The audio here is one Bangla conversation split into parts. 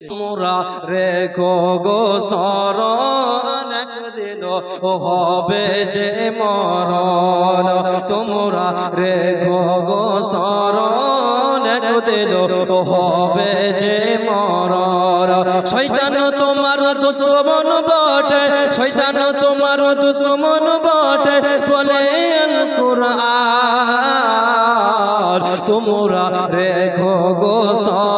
তোমরা রেখো গো সরণ একদিন হবে যে মরণ। তোমরা রেখো গো সরণ একদিন হবে যে মরণ। শৈতান তোমার দুশ্মন বটে শৈতান তোমার দুশ্মন বটে, বলে কুরআন। তোমরা রেখো গো দিল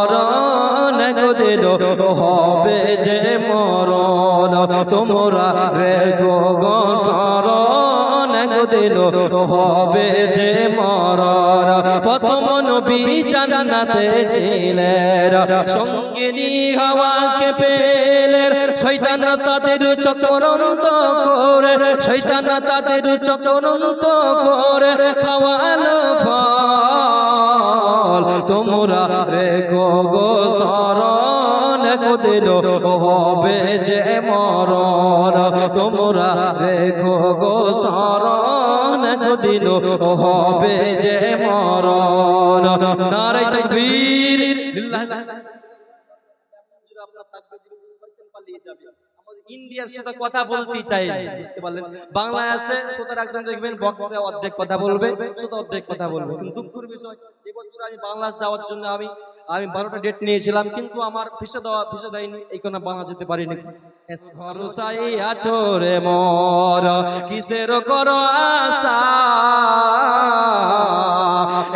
হবে যে মরণ। তোমরা রেখো গো সরণ দিল হবে যে মরণ। প্রথম নবী জান্নাতে ছিলেন, সঙ্গিনী হাওয়াকে পেলেন। শৈতান তাদের চক্রান্ত করে শৈতান তাদের চক্রান্ত করে, খাওয়ালো ফল। তোমরা রেখো গো সরণ দিল হবে যে মরণ। তোমরা রেখো গো সরণ দিল হবে যে মরণ। নারায় তকবীর। ইন্ডিয়ার সাথে কথা বলতে চাই। বুঝতে পারলেন? বাংলায় আছে শ্রোতার একজন দেখবেন বক্তা অর্ধেক কথা বলবে শ্রোতা অর্ধেক কথা বলবে। কিন্তু দুঃখের বিষয় এবছর আমি বাংলাদেশ যাওয়ার জন্য আমি আমি বারোটা ডেট নিয়েছিলাম কিন্তু আমার ভিসা দেওয়া ভিসা দেয়নি এই বাংলা যেতে পারিনি। ভরসাই আছো রে মর কিসের করো আশা?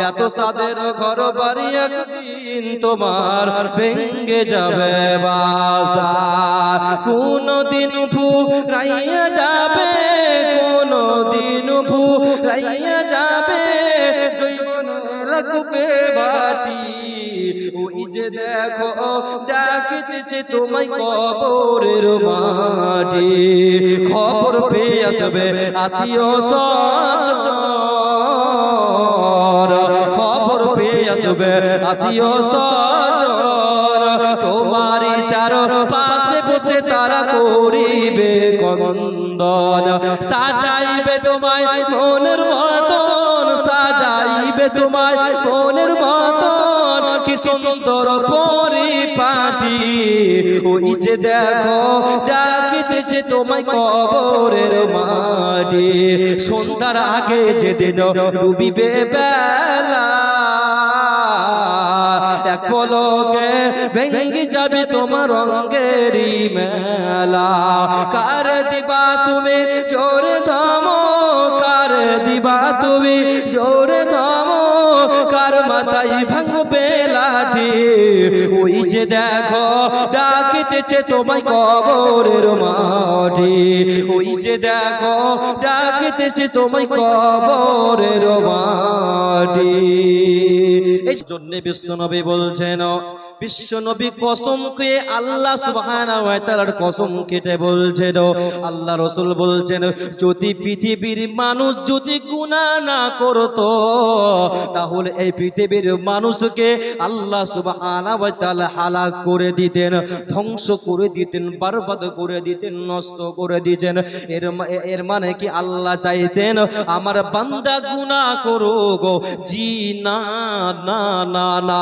এত সাদের ঘর বাড়ি একদিন তোমার ভেঙ্গে যাবে বাসা কোন দিন ফু রাইয়া যাবে কোন দিন ফু রাইয়া যাবে জৈবন লাগবে বাটি। ওই যে দেখো, ডাকিতেছে তোমায় কবরের মাটি। খবর পেয়ে আসবে আত্মীয় সজন আসবে। আত্মীয় সজন তোমারই চার পাশে বসে তারা করিবে কন্দন সাজাইবে তোমায় মনের মতন, সাজাইবে তোমায় মনের মতন। কি সুন্দর পরিপাটি। ওই যে দেখো ডাকিতেছে তোমায় কবরের মাটি। সন্ধ্যার আগে যেদিন ডুবিবে বেলা ভেঙ্গি যাবে তোমার রঙ্গেরি মেলা। কার দিবা তুমি? জোরে থামো কার দিবা তুমি? জোরে থামো কার মাথায় ভাঙবে লাঠি? ওই যে দেখো, ডাকিতেছে তোমায় কবরের মাটি ওই যে দেখো, ডাকিতেছে তোমায় কবরের এই জন্য বিশ্বনবী বলছেন, বিশ্বনবী কসমকে আল্লাহ সুবহানাহু কসম কেটে বলছেন, আল্লাহ রাসূল বলছেন, যদি পৃথিবীর মানুষ যদি গুনাহ না করতো, তাহলে এই পৃথিবীর মানুষকে আল্লাহ তাআলা হালাক করে দিতেন, ধ্বংস করে দিতেন, বরবাদ করে দিতেন, নষ্ট করে দিতেন। এর এর মানে কি আল্লাহ চাইতেন, আমার বান্দা গুনাহ করো গো জি না না না না।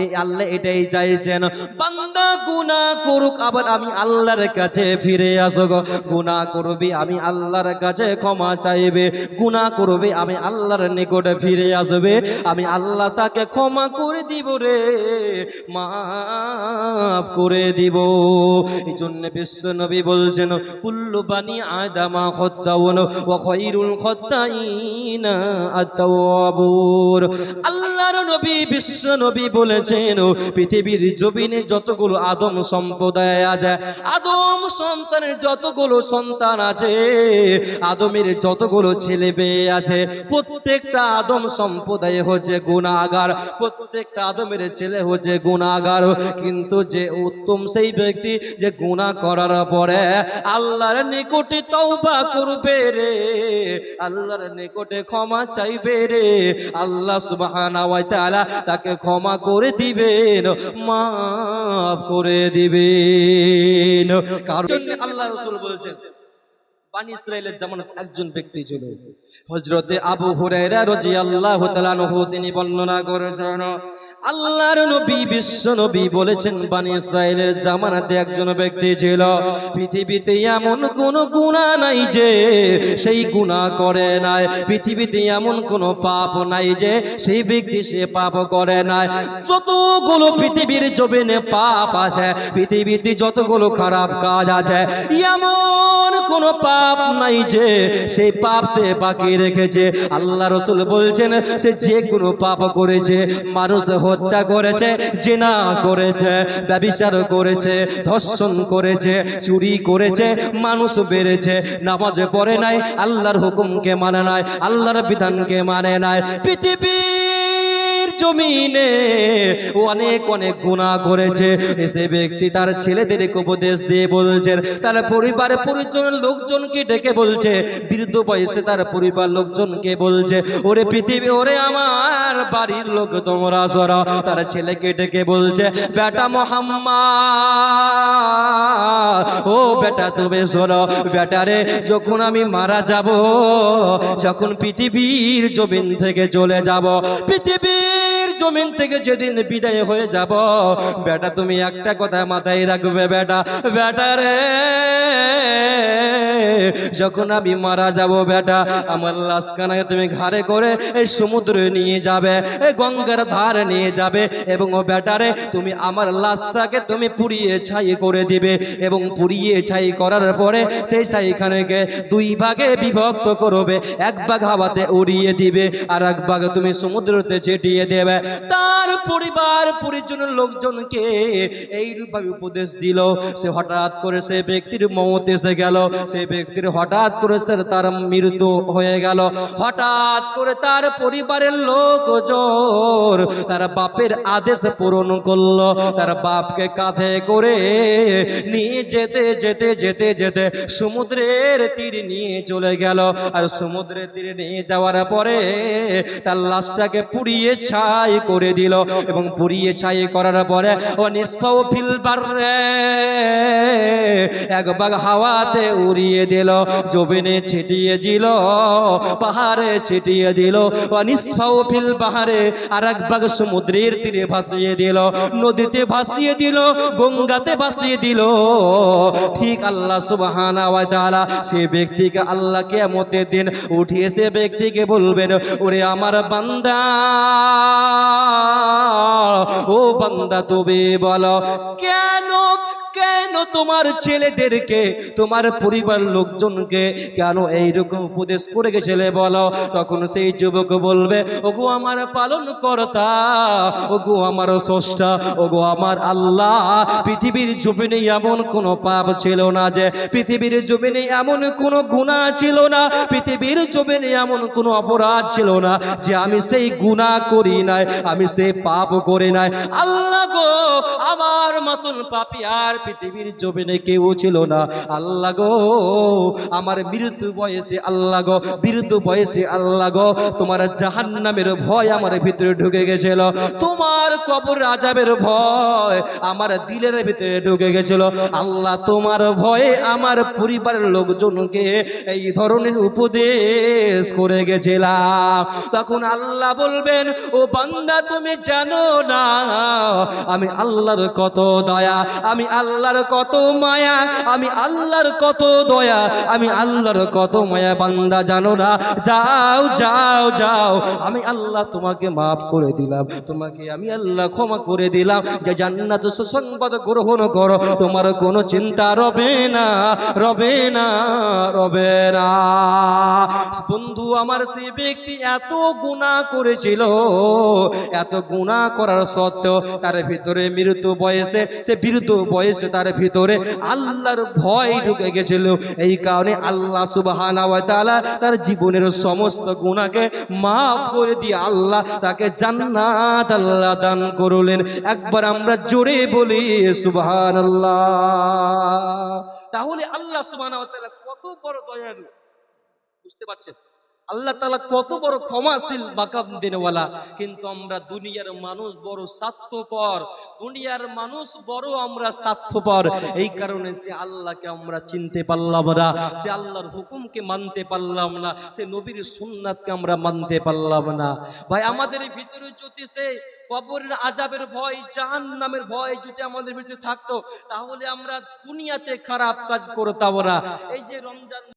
এই আল্লাহ এটাই চাইছেন। বান্দা, গুনাহ করুক, আবার আমি আল্লাহর কাছে ফিরে আসো গো গুনাহ করবি, আমি আল্লাহর কাছে ক্ষমা চাইবে। গুনাহ করবে, আমি আল্লাহর নিকটে ফিরে আসবে। আমি আল্লাহ তাকে ক্ষমা করে দিব রে, মাফ করে দিব। এই জন্য বিশ্ব নবী বলছেন, কুল্লু বানি আদামা খদ্দাউন ওয়া খৈরুল খদ্দাইনা আত্তাওয়াবুর। আল্লাহর নবী, বিশ্ব নবী বলেছেন পৃথিবীর জমিনে যতগুলো আদম সম্প্রদায় আছে, আদম সন্তানের যতগুলো সন্তান আছে, আদমের যতগুলো ছেলে মেয়ে আছে, প্রত্যেকটা আদম সম্প্রদায় হচ্ছে গুণাগার, প্রত্যেকটা আদমের ছেলে হচ্ছে গুণাগার, কিন্তু যে উত্তম সেই ব্যক্তি যে গুণা করার পরে আল্লাহর নিকটে তওবা করবে রে, আল্লাহর নিকটে ক্ষমা চাইবে রে, আল্লাহ সুবহানাহু তাআলা তাকে ক্ষমা করে দিবেন, মাফ করে দিবেন। কারণ আল্লাহ রসুল বলছেন, বানি ইসরায়েলের যেমন একজন ব্যক্তি ছিল হজরতে আবু হুরায়রা রাদিয়াল্লাহু তাআলা আনহু, তিনি বর্ণনা করেছেন আল্লাহর নবী, বিশ্ব নবী বলেছেন, বানি ইসরায়েলের জামানাতে একজন ব্যক্তি ছিল। পৃথিবীতে এমন কোন গুণা নাই যে সেই গুণা করে নাই। পৃথিবীতে এমন কোন পাপ নাই যে সেই ব্যক্তি সে পাপ করে নাই। যতগুলো পৃথিবীর জমিনে পাপ আছে, পৃথিবীতে যতগুলো খারাপ কাজ আছে, এমন কোন পাপ নাই যে সেই পাপ সে বাকি রেখেছে। আল্লাহ রসুল বলছেন, সে যে কোনো পাপ করেছে, মানুষ হত্যা করেছে, জেনা করেছে, ব্যবিচার করেছে, ধর্ষণ করেছে, চুরি করেছে, মানুষ বেড়েছে, নামাজে পড়ে নাই, আল্লাহর হুকুমকে মানে নাই, আল্লাহর বিধানকে মানে নাই। পৃথিবীর জমিনে অনেক অনেক গুণা করেছে। সে ব্যক্তি তার ছেলেদেরকে উপদেশ দিয়ে বলছেন, তার পরিবারের পরিজনের লোকজনকে ডেকে বলছে, বৃদ্ধ বয়সে তার পরিবার লোকজনকে বলছে, ওরে পৃথিবী, ওরে আমার বাড়ির লোক তোমরা সরা। তার ছেলেকে ডেকে বলছে, বেটা মোহাম্মদ, ও বেটা তুমি শোনো বেটারে যখন আমি মারা যাব, যখন পৃথিবীর জমিন থেকে চলে যাব পৃথিবীর জমিন থেকে যেদিন বিদায় হয়ে যাব, বেটা তুমি একটা কথা মাথায় রাখবে, বেটা। বেটা রে। যখন আমি মারা যাব বেটা, আমার লাশখানাকে তুমি ঘাড়ে করে এই সমুদ্রে নিয়ে যাবে গঙ্গার ধারে নিয়ে যাবে এবং ও বেটারে তুমি আমার লাশটাকে তুমি পুড়িয়ে ছাই করে দিবে এবং পুড়িয়ে ছাই করার পরে সেই ছাইখানেকে দুই ভাগে বিভক্ত করবে, এক ভাগ হাওয়াতে উড়িয়ে দিবে আর এক ভাগ তুমি সমুদ্রতে ছেটিয়ে দেবে। তার পরিবার পরিজনের লোকজনকে এইরূপভাবে উপদেশ দিল। সে হঠাৎ করে সে ব্যক্তির মত এসে গেল। সেই ব্যক্তির হঠাৎ করে সে তার মৃত্যু হয়ে গেল। হঠাৎ করে তার পরিবারের লোকজন তার বাপের আদেশ পূরণ করল। তার বাপকে কাঁধে করে নিয়ে যেতে যেতে যেতে যেতে সমুদ্রের তীর নিয়ে চলে গেল। আর সমুদ্রের তীরে নিয়ে যাওয়ার পরে তার লাশটাকে পুড়িয়ে ছাই করে দিল এবং পুড়িয়ে ছাই করার পরে ও নিষ্পাও ফিলবার এক বাগ হাওয়াতে উড়িয়ে দিল। জমিনে ছিটিয়ে দিল, পাহাড়ে ছিটিয়ে দিল ফিল পাহাড়ে আর এক সমুদ্রের তীরে ভাসিয়ে দিল, নদীতে ভাসিয়ে দিল, গঙ্গাতে ভাসিয়ে দিল। ঠিক আল্লাহ সুবহানা সে ব্যক্তিকে আল্লাহ কিয়ামতের দিন উঠিয়ে সে ব্যক্তিকে বলবেন, ওরে আমার বান্দা, ও বান্দা তুমি বলো, কেন কেন তোমার ছেলেদেরকে, তোমার পরিবার লোকজনকে কেন এইরকম উপদেশ করে গেছিলে বলো? তখন সেই যুবক বলবে, ওগো আমার পালন কর্তা ওগো আমার স্রষ্টা, ওগো আমার আল্লাহ, পৃথিবীর জমিনে এমন কোনো পাপ ছিল না যে পৃথিবীর জমিনে এমন কোনো গুণা ছিল না, পৃথিবীর জমিনে এমন কোনো অপরাধ ছিল না যে আমি সেই গুণা করি নাই, আমি সেই পাপ করি নাই। আল্লাহ গো, আমার মতন পাপি আর পৃথিবীর জমিনে কেউ ছিল না। আল্লাহ গো, আমার মৃত্যু বয়সে আল্লাহ গো, মৃত্যু বয়সে আল্লাহ গো, তোমার জাহান্নামের ভয় আমার ভিতরে ঢুকে গেছিল। তোমার কবর আজাবের ভয় আমার দিলের ভিতরে ঢুকে গেছিল। আল্লাহ, তোমার ভয়ে আমার পরিবারের লোকজনকে এই ধরনের উপদেশ করে গেছিলাম তখন আল্লাহ বলবেন, ও বান্দা, তুমি জানো না, আমি আল্লাহর কত দয়া, আমি আল্লাহর কত মায়া, আমি আল্লাহর কত দয়া, আমি আল্লাহর কত মায়া, বান্দা জানো না? যাও যাও যাও। আমি আল্লাহ তোমাকে মাফ করে দিলাম, তোমাকে আমি আল্লাহ ক্ষমা করে দিলাম। যে জান্নাত সুসংবাদ গ্রহণ করো, তোমার কোনো চিন্তা রবে না রবে না রবে না। বন্ধু, আমার সেই ব্যক্তি এত গুণা করেছিল, এত গুণা করার সত্ত্বেও তার ভিতরে মৃত্যু বয়সে, সে বৃদ্ধ বয়সে তার ভিতরে আল্লাহর ভয় ঢুকে গেছিল। এই কারণে আল্লাহ সুবহানা তাআলা তার জীবনের সমস্ত গুণাকে মাফ করে দিয়ে আল্লাহ তাকে জান্নাত আল্লাহ দান করলেন। একবার আমরা জোরে বলি তাহলে আল্লাহ সুবহানাহু ওয়া তাআলা কত বড় দয়ালু। বুঝতে পারছেন? আল্লাহ তালা কত বড় ক্ষমাশীল বাকাম দিনওয়ালা। কিন্তু আমরা দুনিয়ার মানুষ বড় স্বার্থপর, দুনিয়ার মানুষ বড় আমরা স্বার্থপর। এই কারণে সে আল্লাহকে আমরা চিনতে পারলাম না, সে আল্লাহর হুকুমকে মানতে পারলাম না, সে নবীর সুন্নাতকে আমরা মানতে পারলাম না। ভাই, আমাদের ভিতরে যদি সে কবরের আজাবের ভয় জাহান নামের ভয় যদি আমাদের ভিতরে থাকতো, তাহলে আমরা দুনিয়াতে খারাপ কাজ করতাম না। এই যে রমজান